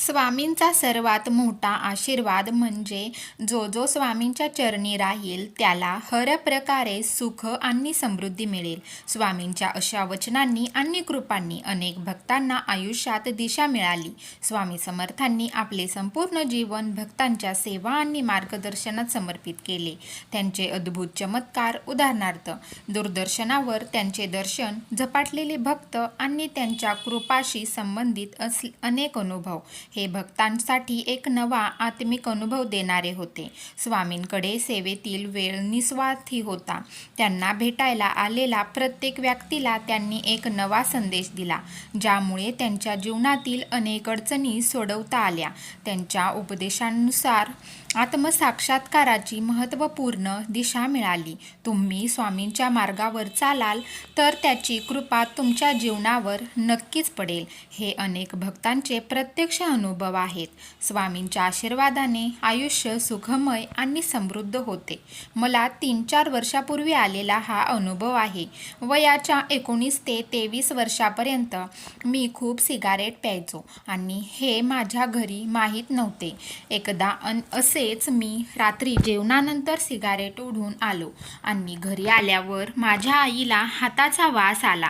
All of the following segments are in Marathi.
स्वामींचा सर्वात मोठा आशीर्वाद म्हणजे जो जो स्वामींच्या चरणी राहील त्याला हर प्रकारे सुख आणि समृद्धी मिळेल. स्वामींच्या अशा वचनांनी आणि कृपांनी अनेक भक्तांना आयुष्यात दिशा मिळाली. स्वामी समर्थांनी आपले संपूर्ण जीवन भक्तांच्या सेवा आणि मार्गदर्शनात समर्पित केले. त्यांचे अद्भुत चमत्कार उदाहरणार्थ दूरदर्शनावर त्यांचे दर्शन झपाटलेले भक्त आणि त्यांच्या कृपाशी संबंधित अस अनेक अनुभव. हे भक्तांसाठी एक नवा आत्मिक अनुभव देणारे होते. स्वामींकडे सेवेतील वेळ निस्वार्थी होता. त्यांना भेटायला आलेला प्रत्येक व्यक्तीला त्यांनी एक नवा संदेश दिला ज्यामुळे त्यांच्या जीवनातील अनेक अडचणी सोडवता आल्या. त्यांच्या उपदेशानुसार आत्मसाक्षात्काराची महत्त्वपूर्ण दिशा मिळाली. तुम्ही स्वामींच्या मार्गावर चालाल तर त्याची कृपा तुमच्या जीवनावर नक्कीच पडेल. हे अनेक भक्तांचे प्रत्यक्ष अनुभव अनुभव आहेत. स्वामींच्या आशीर्वादाने आयुष्य सुखमय आणि समृद्ध होते. मला तीन चार वर्षापूर्वी आलेला हा अनुभव आहे. वयाच्या एकोणीस ते तेवीस वर्षापर्यंत मी खूप सिगारेट प्यायचो आणि हे माझ्या घरी माहीत नव्हते. एकदा अन असेच मी रात्री जेवणानंतर सिगारेट ओढून आलो आणि घरी आल्यावर माझ्या आईला हाताचा वास आला.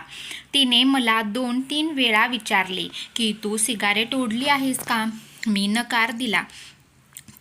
तिने मला दोन तीन वेळा विचारले की तू सिगारेट ओढली आहेस का? मी नकार दिला.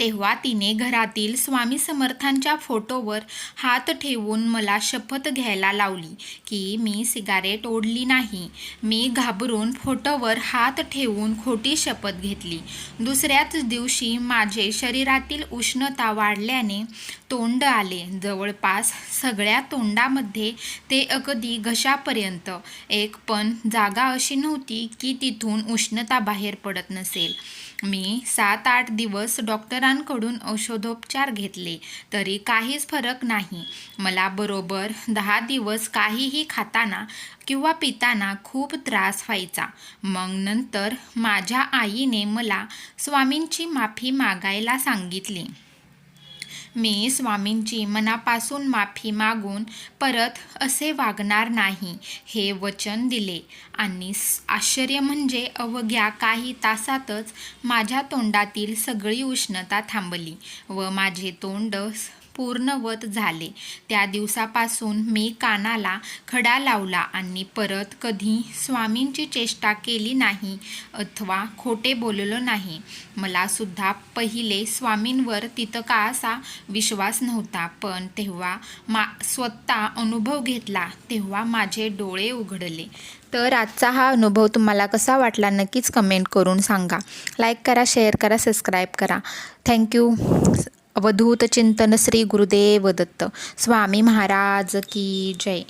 तेव्हा तिने घरातील स्वामी समर्थांच्या फोटोवर हात ठेवून मला शपथ घ्यायला लावली की मी सिगारेट ओढली नाही. मी घाबरून फोटोवर हात ठेवून खोटी शपथ घेतली. दुसऱ्याच दिवशी माझे शरीरातील उष्णता वाढल्याने तोंड आले. जवळपास सगळ्या तोंडामध्ये ते अगदी घशापर्यंत. एक पण जागा अशी नव्हती की तिथून उष्णता बाहेर पडत नसेल. मी सात आठ दिवस डॉक्टरांकडून औषधोपचार घेतले तरी काहीच फरक नाही. मला बरोबर दहा दिवस काहीही खाताना किंवा पिताना खूप त्रास व्हायचा. मग नंतर माझ्या आईने मला स्वामींची माफी मागायला सांगितली. मी स्वामींची मनापासून माफी मागून परत असे वागणार नाही हे वचन दिले. आणि आश्चर्य म्हणजे अवघ्या काही तासातच माझ्या तोंडातील सगळी उष्णता थांबली व माझे तोंड पूर्णवत झाले. त्या दिवसापासून मी कानाला खडा लावला आणि परत कधी स्वामींची चेष्टा केली नाही अथवा खोटे बोललो नाही. मला सुद्धा पहिले स्वामींवर तिथं का असा विश्वास नव्हता पण तेव्हा मा स्वतः अनुभव घेतला तेव्हा माझे डोळे उघडले. तर आजचा हा अनुभव तुम्हाला कसा वाटला नक्कीच कमेंट करून सांगा. लाईक करा शेअर करा सबस्क्राईब करा. थँक्यू. अवधूत चिंतन श्री गुरुदेव दत्त. स्वामी महाराज की जय.